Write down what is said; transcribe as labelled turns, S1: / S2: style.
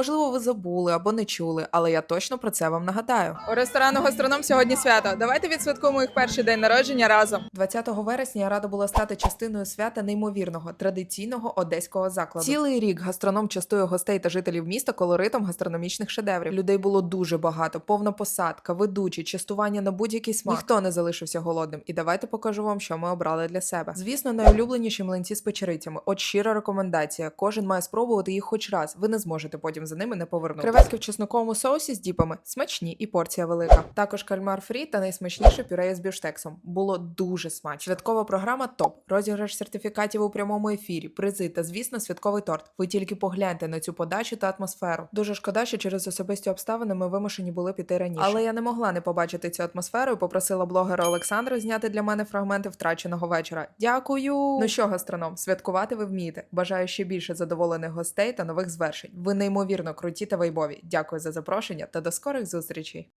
S1: Можливо, ви забули або не чули, але я точно про це вам нагадаю.
S2: У ресторану гастроном сьогодні свято. Давайте відсвяткуємо їх перший день народження разом.
S1: 20 вересня я рада була стати частиною свята неймовірного традиційного одеського закладу. Цілий рік гастроном частує гостей та жителів міста колоритом гастрономічних шедеврів. Людей було дуже багато, повна посадка, ведучі, частування на будь-який смак. Ніхто не залишився голодним. І давайте покажу вам, що ми обрали для себе. Звісно, найулюбленіші млинці з печерицями. От щира рекомендація. Кожен має спробувати їх хоч раз. Ви не зможете потім за ними не повернути. Креветки в чесноковому соусі з діпами смачні і порція велика. Також кальмар фрі та найсмачніше пюре з бюштексом. Було дуже смачно. Святкова програма топ. Розіграш сертифікатів у прямому ефірі, призи та, звісно, святковий торт. Ви тільки погляньте на цю подачу та атмосферу. Дуже шкода, що через особисті обставини ми вимушені були піти раніше. Але я не могла не побачити цю атмосферу і попросила блогера Олександра зняти для мене фрагменти втраченого вечора. Дякую! Ну що, гастроном, святкувати ви вмієте. Бажаю ще більше задоволених гостей та нових звершень. Ви неймовірно круті та вайбові. Дякую за запрошення та до скорих зустрічей.